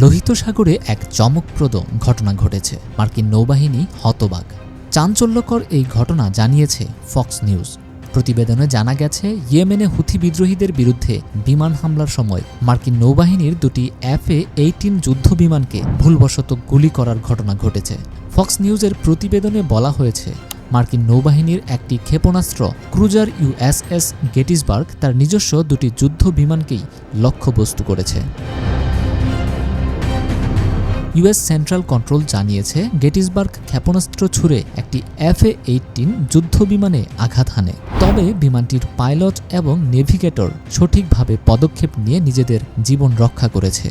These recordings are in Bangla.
লোহিত সাগরে এক চমকপ্রদ ঘটনা ঘটেছে। মার্কিন নৌবাহিনী হতবাক। চাঞ্চল্যকর এই ঘটনা জানিয়েছে ফক্স নিউজ। প্রতিবেদনে জানা গেছে, ইয়েমেনে হুথি বিদ্রোহীদের বিরুদ্ধে বিমান হামলার সময় মার্কিন নৌবাহিনীর দুটি এফ এ এইটিন যুদ্ধ বিমানকে ভুলবশত গুলি করার ঘটনা ঘটেছে। ফক্স নিউজের প্রতিবেদনে বলা হয়েছে, মার্কিন নৌবাহিনীর একটি ক্ষেপণাস্ত্র ক্রুজার ইউএসএস গেটিসবার্গ তার নিজস্ব দুটি যুদ্ধ বিমানকেই লক্ষ্যবস্তু করেছে। ইউএস সেন্ট্রাল কন্ট্রোল জানিয়েছে, গেটিসবার্গ ক্ষেপণাস্ত্র ছুড়ে একটি এফএ এইটিন যুদ্ধ বিমানে আঘাত হানে। তবে বিমানটির পাইলট এবং নেভিগেটর সঠিকভাবে পদক্ষেপ নিয়ে নিজেদের জীবন রক্ষা করেছে।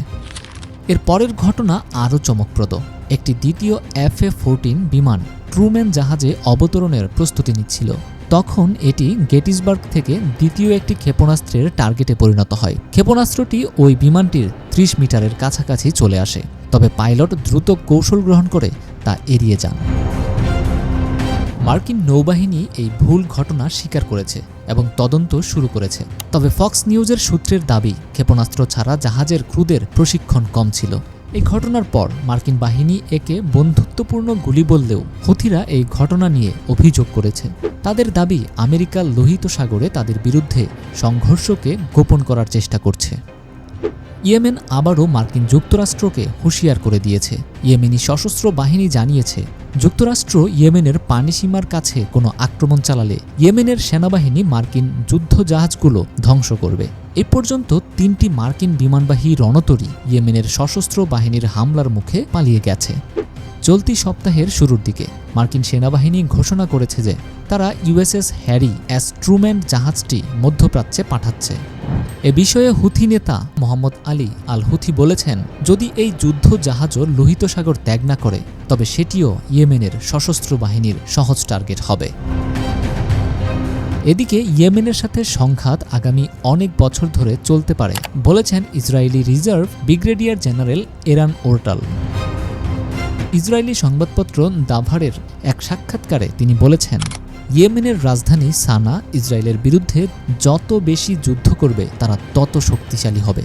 এর পরের ঘটনা আরও চমকপ্রদ। একটি দ্বিতীয় এফএ ফোরটিন বিমান ট্রুম্যান জাহাজে অবতরণের প্রস্তুতি নিচ্ছিল। তখন এটি গেটিসবার্গ থেকে দ্বিতীয় একটি ক্ষেপণাস্ত্রের টার্গেটে পরিণত হয়। ক্ষেপণাস্ত্রটি ওই বিমানটির ত্রিশ মিটারের কাছাকাছি চলে আসে। তবে পাইলট দ্রুত কৌশল গ্রহণ করে তা এড়িয়ে যান। মার্কিন নৌবাহিনী এই ভুল ঘটনা স্বীকার করেছে এবং তদন্ত শুরু করেছে। তবে ফক্স নিউজের সূত্রের দাবি, ক্ষেপণাস্ত্র ছাড়া জাহাজের ক্রুদের প্রশিক্ষণ কম ছিল। এই ঘটনার পর মার্কিন বাহিনী একে বন্ধুত্বপূর্ণ গুলি বললেও হুথিরা এই ঘটনা নিয়ে অভিযোগ করেছে। তাদের দাবি, আমেরিকা লোহিত সাগরে তাদের বিরুদ্ধে সংঘর্ষকে গোপন করার চেষ্টা করছে। ইয়েমেন আবারও মার্কিন যুক্তরাষ্ট্রকে হুঁশিয়ার করে দিয়েছে। ইয়েমেনি সশস্ত্র বাহিনী জানিয়েছে, যুক্তরাষ্ট্র ইয়েমেনের পানিসীমার কাছে কোনো আক্রমণ চালালে ইয়েমেনের সেনাবাহিনী মার্কিন যুদ্ধজাহাজগুলো ধ্বংস করবে। এ পর্যন্ত তিনটি মার্কিন বিমানবাহী রণতরী ইয়েমেনের সশস্ত্র বাহিনীর হামলার মুখে পালিয়ে গেছে। চলতি সপ্তাহের শুরুর দিকে মার্কিন সেনাবাহিনী ঘোষণা করেছে যে তারা ইউএসএস হ্যারি অ্যাস ট্রুম্যান জাহাজটি মধ্যপ্রাচ্যে পাঠাচ্ছে। এ বিষয়ে হুথি নেতা মোহাম্মদ আলী আল হুথি বলেছেন, যদি এই যুদ্ধ জাহাজও লোহিত সাগর ত্যাগ না করে, তবে সেটিও ইয়েমেনের সশস্ত্র বাহিনীর সহজ টার্গেট হবে। এদিকে ইয়েমেনের সাথে সংঘাত আগামী অনেক বছর ধরে চলতে পারে, বলেছেন Israeli reserve brigadier general Eran Ortal. Israeli সংবাদপত্র দাভারের এক সাক্ষাৎকারে তিনি বলেছেন, ইয়েমেনের রাজধানী সানা ইসরায়েলের বিরুদ্ধে যত বেশি যুদ্ধ করবে, তারা তত শক্তিশালী হবে।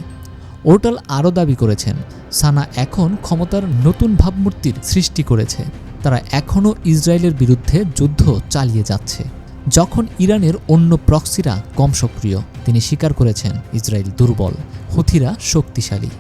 ওর্টাল আরও দাবি করেছেন, সানা এখন ক্ষমতার নতুন ভাবমূর্তির সৃষ্টি করেছে। তারা এখনও ইসরায়েলের বিরুদ্ধে যুদ্ধ চালিয়ে যাচ্ছে। যখন ইরানের অন্য প্রক্সিরা কম সক্রিয়, তিনি স্বীকার করেছেন, ইসরায়েল দুর্বল, হুথিরা শক্তিশালী।